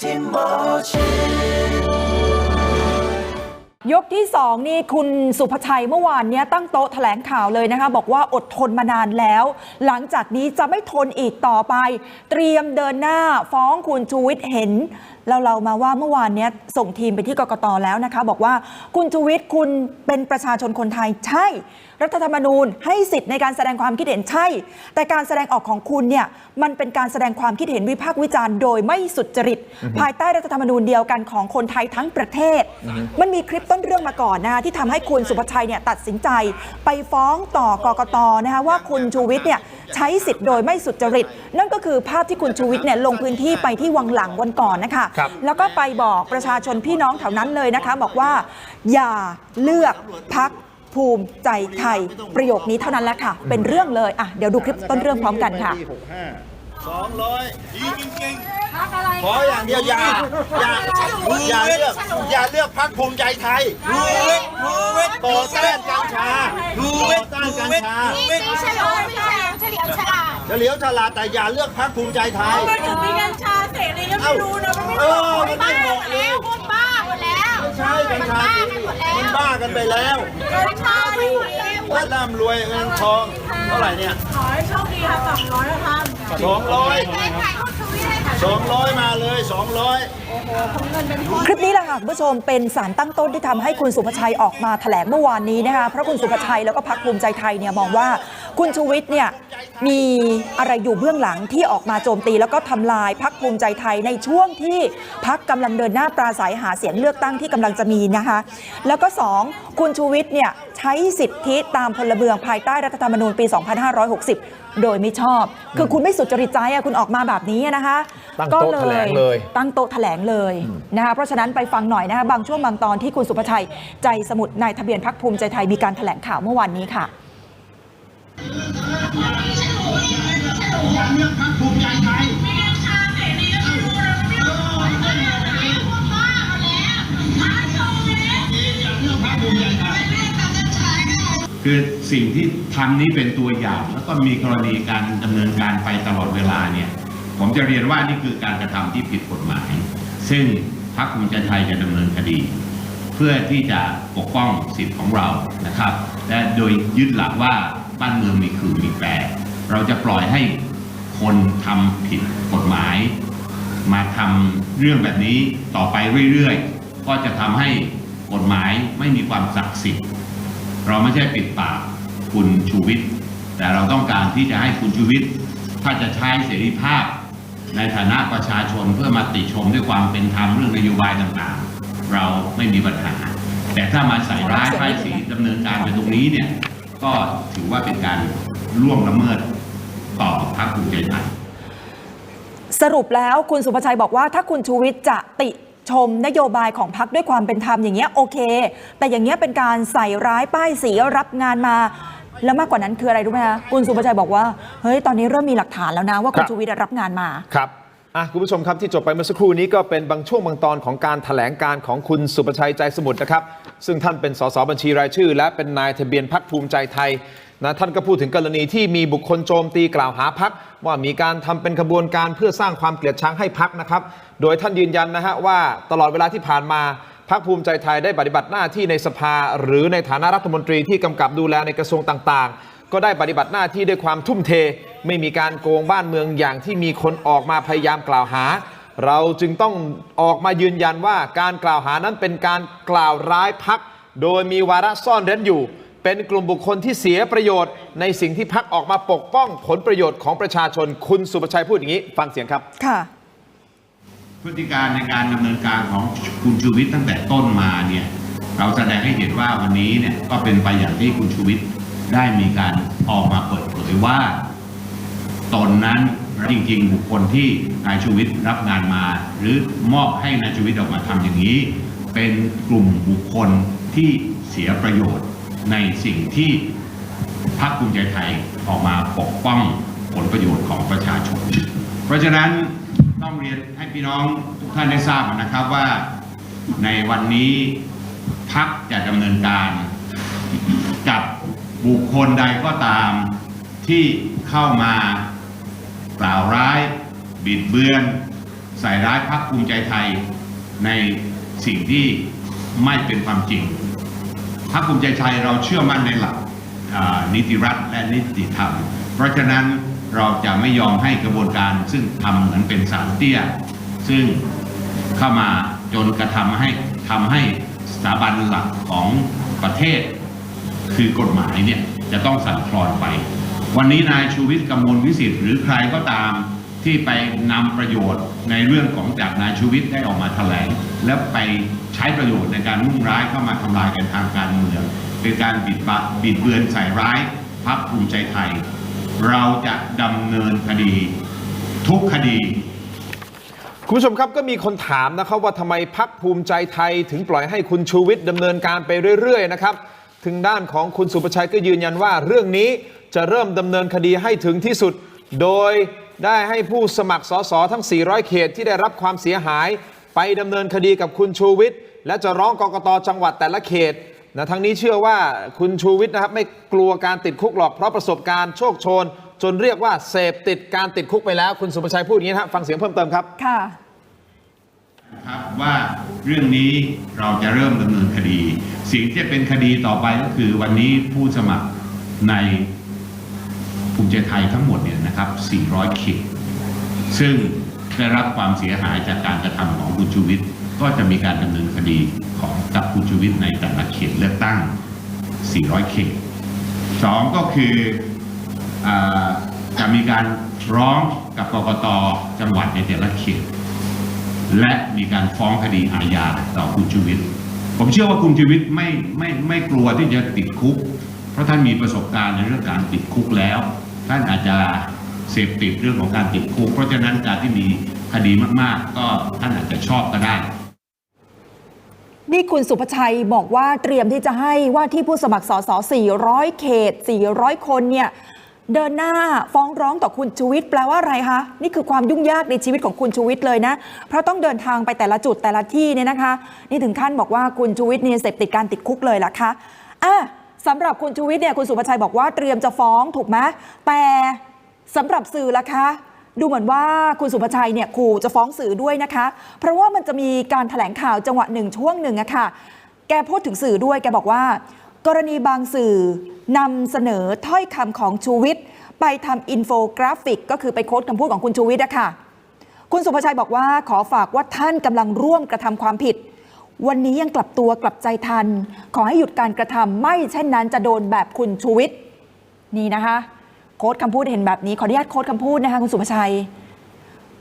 ที่หมอชิดยกที่สองนี่คุณสุภชัยเมื่อวานนี้ตั้งโต๊ะแถลงข่าวเลยนะคะ บอกว่าอดทนมานานแล้ว หลังจากนี้จะไม่ทนอีกต่อไป เตรียมเดินหน้าฟ้องคุณชูวิทย์เห็น เราเรามาว่าเมื่อวานเนี้ยส่งทีมไปที่กกตแล้วนะคะ บอกว่าคุณชูวิทย์คุณเป็นประชาชนคนไทยใช่ รัฐธรรมนูญให้สิทธิ์ในการแสดงความคิดเห็นใช่ แต่การแสดงออกของคุณเนี่ยมันเป็นการแสดงความคิดเห็นวิพากษ์วิจารณ์โดยไม่สุจริต ภายใต้รัฐธรรมนูญเดียวกันของคนไทยทั้งประเทศ มันมีคลิปต้นเรื่องมาก่อนนะคะที่ทำให้คุณสุภชัยเนี่ยตัดสินใจ ไปฟ้องต่อกกตนะคะว่าคุณชูวิทย์เนี่ยใช้สิทธิ์โดยไม่สุจริต นั่นก็คือภาพที่คุณชูวิทย์เนี่ยลงพื้นที่ไปที่วังหลังวันก่อนนะคะครับแล้วก็ไปบอกประชาชนพี่น้องแถวนั้นเลยนะคะ บอกว่าอย่าเลือกพักภูมิใจไทยประโยคนี้เท่านั้นแหละค่ะ เป็นเรื่องเลยอะเดี๋ยวดูคลิปต้นเรื่องพร้อมกันค่ะสองร้อยดีจริงๆขออย่างเดียวอย่าอย่าอย่าเลือกอย่าเลือกพรรคภูมิใจไทยรูเวทรูเวทต่อต้านกัญชารูเวทต้านกัญชา เฉลียวฉลาดแต่อย่าเลือกพรรคภูมิใจไทย มันถึงมีกัญชาเสรีก็ไม่รู้นะมันไม่เอบอกอมันไม่บ้าบหอมกดเลแล้ยวพวกบ้าหมดแล้วใช่กัญมันชาบ้ากันหมดแล้วมันบ้ากันไปแล้วกัญชาไม่หมดแล้วและร่ำรวยเงินทองเท่าไหร่เนี่ยขอให้โชคดีค่ะสองร้อยค่ะสองร้อยใครใครเขาซื้อให้ค่ะสองร้อยมาเลยสองร้อยคลิปนี้แหละค่ะคุณผู้ชมเป็นสารตั้งต้นที่ทำให้คุณสุภชัยออกมาแถลงเมื่อวานนี้นะคะเพราะคุณสุภชัยแล้วก็พรรคภูมิใจไทยเนี่ยมองว่า คุณชูวิทย์เนี่ยมีอะไรอยู่เบื้องหลังที่ออกมาโจมตี แล้วก็ทำลายพรรคภูมิใจไทยในช่วงที่พรรคกำลังเดินหน้าปราศัยหาเสียงเลือกตั้งที่กำลังจะมีนะคะ แล้วก็สองคุณชูวิทย์เนี่ยใช้สิทธิตามพลเมืองภายใต้รัฐธรรมนูญปี 2560 โดยไม่ชอบ คือคุณไม่สุจริตใจอะคุณออกมาแบบนี้นะคะตั้งโต๊ะแถลงเลยตั้งโต๊ะแถลงเลยนะคะเพราะฉะนั้นไปฟังหน่อยนะคะบางช่วงบางตอนที่คุณสุภชัยใจสมุทรนายทะเบียนพักภูมิใจไทยมีการแถลงข่าวเมื่อวานนี้ค่ะ คือสิ่งที่ทำนี้เป็นตัวอย่าง แล้วก็มีกรณีการดำเนินการไปตลอดเวลาเนี่ยผมจะเรียนว่านี่คือการกระทำที่ผิดกฎหมาย ซึ่งพรรคภูมิใจไทยจะดำเนินคดี เพื่อที่จะปกป้องสิทธิ์ของเรานะครับ และโดยยึดหลักว่า บ้านเมืองมีคือมีแปรเราจะปล่อยให้คนทำผิดกฎหมาย มาทำเรื่องแบบนี้ต่อไปเรื่อยๆ ก็จะทำให้กฎหมายไม่มีความศักดิ์สิทธิ์ เราไม่ใช่ปิดปากคุณชูวิทย์แต่เราต้องการที่จะให้คุณชูวิทย์ถ้าจะใช้เสรีภาพ ในฐานะประชาชนเพื่อมาติชมด้วยความเป็นธรรมเรื่องนโยบายต่างๆ เราไม่มีปัญหา แต่ถ้ามาใส่ร้ายป้ายสีดำเนินการไปตรงนี้เนี่ย ก็ถือว่าเป็นการล่วงละเมิดต่อพรรคภูมิใจไทยสรุปแล้วคุณสุภชัยบอกว่าถ้าคุณชูวิทย์จะติชมนโยบายของพรรคด้วยความเป็นธรรมอย่างเงี้ยโอเค แต่อย่างเงี้ยเป็นการใส่ร้ายป้ายสีรับงานมา แล้วมากกว่านั้นคืออะไรรู้ไหมคะคุณสุภชัยบอกว่าเฮ้ยตอนนี้เริ่มมีหลักฐานแล้วนะว่าคุณครับชูวิทย์รับงานมาครับอะคุณผู้ชมครับที่จบไปเมื่อสักครู่นี้ก็เป็นบางช่วงบางตอนของการถแถลงการของคุณสุประชัยใจสมุทรนะครับ ซึ่งท่านเป็นสสบัญชีรายชื่อ และเป็นนายทะเบียนพักภูมิใจไทยนะท่านก็พูดถึงกรณีที่มีบุคคลโจมตีกล่าวหาพักว่ามีการทำเป็นขบวนการเพื่อสร้างความเกลียดชังให้พักนะครับ โดยท่านยืนยันนะฮะว่าตลอดเวลาที่ผ่านมาพักภูมิใจไทยได้ปฏิบัติหน้าที่ในสภา หรือในฐานะรัฐมนตรีที่กำกับดูแลในกระทรวงต่างๆ ก็ได้ปฏิบัติหน้าที่ด้วยความทุ่มเท ไม่มีการโกงบ้านเมืองอย่างที่มีคนออกมาพยายามกล่าวหา เราจึงต้องออกมายืนยันว่าการกล่าวหานั้นเป็นการกล่าวร้ายพัก โดยมีวาระซ่อนเร้นอยู่ เป็นกลุ่มบุคคลที่เสียประโยชน์ ในสิ่งที่พักออกมาปกป้องผลประโยชน์ของประชาชนคุณสุประชัยพูดอย่างนี้ ฟังเสียงครับค่ะพฤติการในการดำเนินการของคุณชูวิทย์ตั้งแต่ต้นมาเนี่ยเราแสดงให้เห็นว่าวันนี้เนี่ยก็เป็นไปอย่างที่คุณชูวิทย์ได้มีการออกมาเปิดเผยว่า ตนนั้น จริง ๆ บุคคลที่นายชูวิทย์รับงานมา หรือมอบให้นายชูวิทย์ออกมาทำอย่างนี้ เป็นกลุ่มบุคคลที่เสียประโยชน์ในสิ่งที่พรรคภูมิใจไทยออกมาปกป้องผลประโยชน์ของประชาชน เพราะฉะนั้นต้องเรียนให้พี่น้องทุกท่านได้ทราบนะครับว่าในวันนี้พักจะดำเนินการกับบุคคลใดก็ตามที่เข้ามา กล่าวร้าย บิดเบือนแสส่ร้ายพรรคภูมิใจไทย ในสิ่งที่ไม่เป็นความจริงพรรคภูมิใจไทยเราเชื่อมั่นในหลักนิติรัฐและนิติธรรม เพราะฉะนั้นเราจะไม่ยอมให้กระบวนการซึ่งทำเหมือนเป็นสารเตี้ย ซึ่งเข้ามาจนกระทำให้ทำให้สถาบันหลักของประเทศ คือกฎหมายเนี่ยจะต้องสั่นคลอนไป วันนี้นายชูวิทย์กำมลวิสิทธิ์หรือใครก็ตามที่ไปนำประโยชน์ในเรื่องของจากนายชูวิทย์ได้ออกมาแถลง แล้วไปใช้ประโยชน์ในการมุ่งร้ายเข้ามาทำลายกันทางการเมือง เป็นการบิดบะบิดเบือนใส่ร้ายพรรคภูมิใจไทย เราจะดำเนินคดี ทุกคดีคุณผู้ชมครับก็มีคนถามนะครับว่าทำไมพักภูมิใจไทย ถึงปล่อยให้คุณชูวิทย์ดำเนินการไปเรื่อยๆนะครับถึงด้านของคุณสุประชัยก็ยืนยันว่าเรื่องนี้ จะเริ่มดำเนินคดีให้ถึงที่สุด โดยได้ให้ผู้สมัครสสทั้ง 400 เขตที่ได้รับความเสียหาย ไปดำเนินคดีกับคุณชูวิทย์และจะร้องกกตจังหวัดแต่ละเขตนะทั้งนี้เชื่อว่าคุณชูวิทย์นะครับไม่กลัวการติดคุกหรอกเพราะประสบการณ์โชคโชน จนเรียกว่าเสพติดการติดคุกไปแล้ว คุณสุประชัยพูดอย่างนี้นะฮะฟังเสียงเพิ่มเติมครับค่ะครับว่าเรื่องนี้เราจะเริ่มดำเนินคดี สิ่งที่จะเป็นคดีต่อไปก็คือวันนี้ผู้สมัครใน ภูมิใจไทยทั้งหมดเนี่ยนะครับ 400 เขต ซึ่งได้รับความเสียหายจากการกระทำของคุณชูวิทย์ ก็จะมีการดำเนินคดีของกับคุณชูวิทย์ในแต่ละเขตเลือกตั้ง 400 เขตสองก็คืออจะมีการร้องกับกกตจังหวัดในแต่ละเขต และมีการฟ้องคดีอาญาต่อคุณชูวิทย์ผมเชื่อว่าคุณชูวิทย์ไม่ไม่ไม่กลัวที่จะติดคุก เพราะท่านมีประสบการณ์ในเรื่องการติดคุกแล้ว ท่านอาจจะเสพติดเรื่องของการติดคุกเพราะฉะนั้นการที่มีคดีมาก ๆ ก็ท่านอาจจะชอบก็ได้ นี่คุณสุภชัยบอกว่าเตรียมที่จะให้ว่าที่ผู้สมัครสส400 เขต 400 คนเนี่ยเดินหน้าฟ้องร้องต่อคุณชูวิทย์แปลว่าอะไรคะ นี่คือความยุ่งยากในชีวิตของคุณชูวิทย์เลยนะ เพราะต้องเดินทางไปแต่ละจุดแต่ละที่เนี่ยนะคะ นี่ถึงขั้นบอกว่าคุณชูวิทย์เนี่ยเสพติดการติดคุกเลยล่ะคะอะ สำหรับคุณชูวิทย์เนี่ยคุณสุภชัยบอกว่าเตรียมจะฟ้องถูกไหมแต่สำหรับสื่อล่ะคะ ดูเหมือนว่าคุณสุภชัยเนี่ยขู่จะฟ้องสื่อด้วยนะคะ เพราะว่ามันจะมีการถแถลงข่าวจังหวะหนึ่งช่วงหนึ่งอะค่ะ แกพูดถึงสื่อด้วยแกบอกว่า กรณีบางสื่อนำเสนอถ้อยคำของชูวิทย์ไปทำอินโฟกราฟิก ก็คือไปโค้ดคำพูดของคุณชูวิทย์อะค่ะคุณสุภชัยบอกว่าขอฝากว่าท่านกำลังร่วมกระทำความผิด วันนี้ยังกลับตัวกลับใจทัน ขอให้หยุดการกระทำไม่เช่นนั้นจะโดนแบบคุณชูวิทย์นี่นะคะ โค้ดคำพูดเห็นแบบนี้ขออนุญาตโค้ดคำพูดนะคะคุณสุภชัย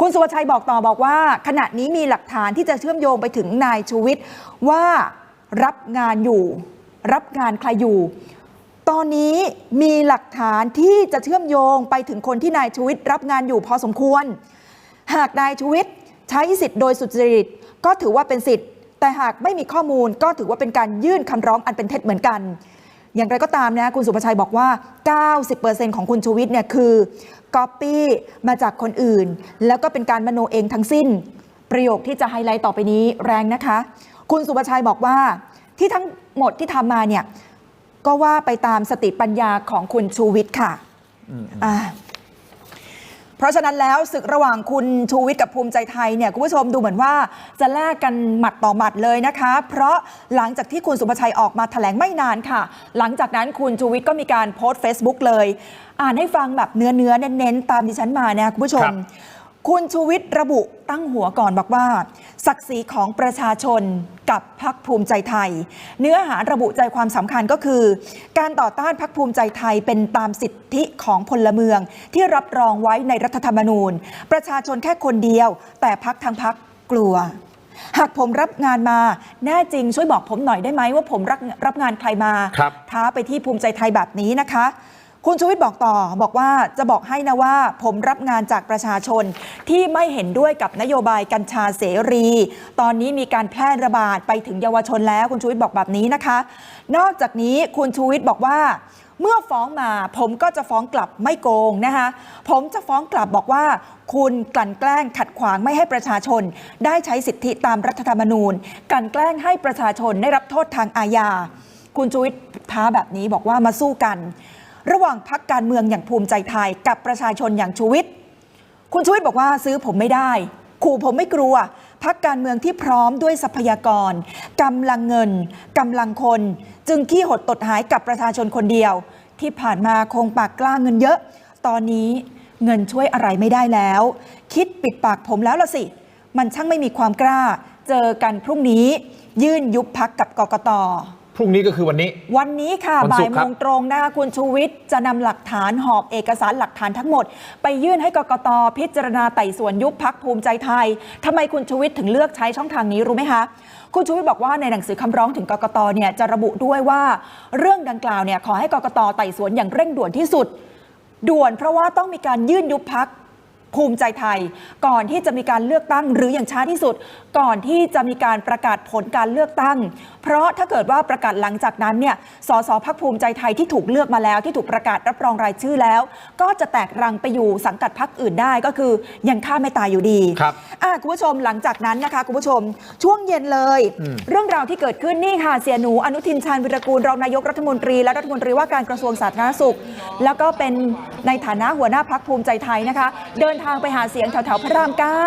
คุณสุภชัยบอกต่อบอกว่า ขณะนี้มีหลักฐานที่จะเชื่อมโยงไปถึงนายชูวิทย์ว่ารับงานอยู่ รับงานใครอยู่ ตอนนี้มีหลักฐานที่จะเชื่อมโยงไปถึงคนที่นายชูวิทย์รับงานอยู่พอสมควร หากนายชูวิทย์ใช้สิทธิ์โดยสุจริตก็ถือว่าเป็นสิทธิ์ แต่หากไม่มีข้อมูลก็ถือว่าเป็นการยื่นคำร้องอันเป็นเท็จเหมือนกัน อย่างไรก็ตามนะคุณสุภชัยบอกว่า 90%ของคุณชูวิทย์เนี่ยคือก๊อปปี้มาจากคนอื่น แล้วก็เป็นการมโนเองทั้งสิ้น ประโยคที่จะไฮไลท์ต่อไปนี้แรงนะคะ คุณสุภชัยบอกว่าที่ทั้งหมดที่ทำมาเนี่ยก็ว่าไปตามสติปัญญาของคุณชูวิทย์ค่ะอ่า เพราะฉะนั้นแล้วศึกระหว่างคุณชูวิทย์กับภูมิใจไทยเนี่ยคุณผู้ชมดูเหมือนว่าจะแลกกันหมัดต่อหมัดเลยนะคะ เพราะหลังจากที่คุณสุภชัยออกมาแถลงไม่นานค่ะ หลังจากนั้นคุณชูวิทย์ก็มีการโพสต์ Facebook เลย อ่านให้ฟังแบบเนื้อเนื้อเน้นๆตามดิฉันมานะคุณผู้ชม ครับคุณชูวิทย์ระบุตั้งหัวก่อนบอกว่า ศักดิ์ศรีของประชาชนกับพักภูมิใจไทย เนื้อหาระบุใจความสำคัญก็คือ การต่อต้านพักภูมิใจไทยเป็นตามสิทธิของพลเมือง ที่รับรองไว้ในรัฐธรรมนูญ ประชาชนแค่คนเดียว แต่พักทางพักกลัว หากผมรับงานมา แน่จริงช่วยบอกผมหน่อยได้ไหมว่าผมรับรับงานใครมาครับท้าไปที่ภูมิใจไทยแบบนี้นะคะ คุณชูวิทย์บอกต่อบอกว่าจะบอกให้นะว่า ผมรับงานจากประชาชนที่ไม่เห็นด้วยกับนโยบายกัญชาเสรี ตอนนี้มีการแพร่ระบาดไปถึงเยาวชนแล้ว คุณชูวิทย์บอกแบบนี้นะคะ นอกจากนี้คุณชูวิทย์บอกว่า เมื่อฟ้องมาผมก็จะฟ้องกลับไม่โกงนะคะผมจะฟ้องกลับบอกว่า คุณกลั่นแกล้งขัดขวางไม่ให้ประชาชน ได้ใช้สิทธิตามรัฐธรรมนูญกลั่นแกล้งให้ประชาชนได้รับโทษทางอาญาคุณชูวิทย์ท้าแบบนี้บอกว่ามาสู้กัน ระหว่างพักการเมืองอย่างภูมิใจไทยกับประชาชนอย่างชูวิทย์คุณชูวิทย์บอกว่าซื้อผมไม่ได้ ขู่ผมไม่กลัว พักการเมืองที่พร้อมด้วยทรัพยากรกำลังเงินกำลังคน จึงขี้หดตดหายกับประชาชนคนเดียว ที่ผ่านมาคงปากกล้าเงินเยอะ ตอนนี้เงินช่วยอะไรไม่ได้แล้ว คิดปิดปากผมแล้วละสิ มันช่างไม่มีความกล้า เจอกันพรุ่งนี้ ยื่นยุบพักกับกกต รุ่งนี้ก็คือวันนี้ วันนี้ค่ะวันบ่าศุยกร์โมครับงตรงนะคะคุณชูวิทย์จะนำหลักฐานหอบเอกสารหลักฐานทั้งหมด ไปยื่นให้กกตพิจารณาไต่สวนยุบพักภูมิใจไทยทำไมคุณชูวิทย์ถึงเลือกใช้ช่องทางนี้รู้ไหมคะคุณชูวิทย์บอกว่าในหนังสือคำร้องถึงกกตเนี่ยจะระบุด้วยว่า เรื่องดังกล่าวเนี่ยขอให้กกตไต่สวนอย่างเร่งด่วนที่สุด ด่วนเพราะว่าต้องมีการยื่นยุบพัก ภูมิใจไทย ก่อนที่จะมีการเลือกตั้ง หรืออย่างช้าที่สุด ก่อนที่จะมีการประกาศผลการเลือกตั้ง เพราะถ้าเกิดว่าประกาศหลังจากนั้นเนี่ยสสพักภูมิใจไทยที่ถูกเลือกมาแล้วที่ถูกประกาศรับรองรายชื่อแล้ว ก็จะแตกรังไปอยู่สังกัดพักอื่นได้ก็คือยังฆ่าไม่ตายอยู่ดีครับอะคุณผู้ชมหลังจากนั้นนะคะคุณผู้ชมช่วงเย็นเลย เรื่องราวที่เกิดขึ้นนี่ค่ะเสียหนูอนุทินชาญวิรกูลรองนายกรัฐมนตรีและรัฐมนตรีว่าการกระทรวงสาธารณสุข แล้วก็เป็นในฐานะหัวหน้าพักภูมิใจไทยนะคะเดินทางไปหาเสียงแถวๆพระรามเก้า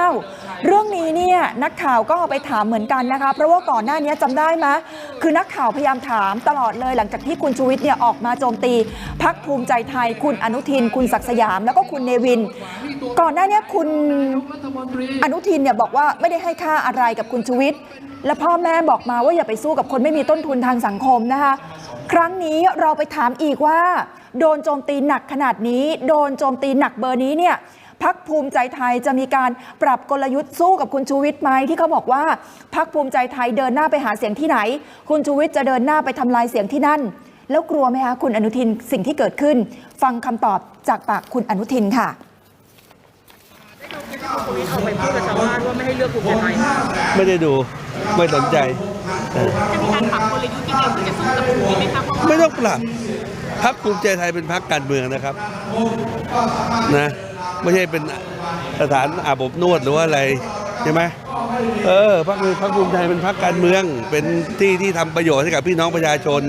เรื่องนี้เนี่ยนักข่าวก็ไปถามเหมือนกันนะคะ เพราะว่าก่อนหน้านี้จำได้ไหมคือนักข่าวพยายามถามตลอดเลย หลังจากที่คุณชูวิทย์เนี่ยออกมาโจมตีพักภูมิใจไทย คุณอนุทิน คุณศักสยาม แล้วก็คุณเนวิน ก่อนหน้านี้คุณอนุทินเนี่ยบอกว่าไม่ได้ให้ค่าอะไรกับคุณชูวิทย์และพ่อแม่บอกมาว่าอย่าไปสู้กับคนไม่มีต้นทุนทางสังคมนะคะ ครั้งนี้เราไปถามอีกว่า โดนโจมตีหนักขนาดนี้ โดนโจมตีหนักเบอร์นี้เนี่ย พักภูมิใจไทยจะมีการปรับกลยุทธ์สู้กับคุณชูวิทย์ไหมที่เขาบอกว่าพักภูมิใจไทยเดินหน้าไปหาเสียงที่ไหน คุณชูวิทย์จะเดินหน้าไปทำลายเสียงที่นั่น แล้วกลัวไหมคะคุณอนุทินสิ่งที่เกิดขึ้น ฟังคำตอบจากปากคุณอนุทินค่ะไม่ได้ดูไม่สนใจเออจะมีการปรับกลยุทธ์ยังไงที่จะสู้กับคุณไหมคะเพราะว่าไม่ต้องปรับพักภูมิใจไทยเป็นพักการเมืองนะครับนะ ไม่ใช่เป็นสถานอาบอบนวดหรือว่าอะไรใช่ไหมเออพักพักภูมิใจเป็นพักการเมือง เป็นที่ที่ทำประโยชน์ให้กับพี่น้องประชาชน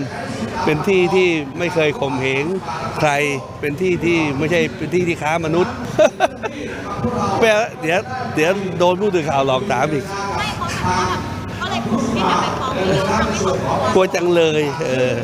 เป็นที่ที่ไม่เคยข่มเหงใคร เป็นที่ที่ไม่ใช่เป็นที่ที่ค้ามนุษย์แปลเดี๋ยวเดี๋ยวโดนผู้สื่อข่าวหลอกถามอีกกลัวจังเลย เออ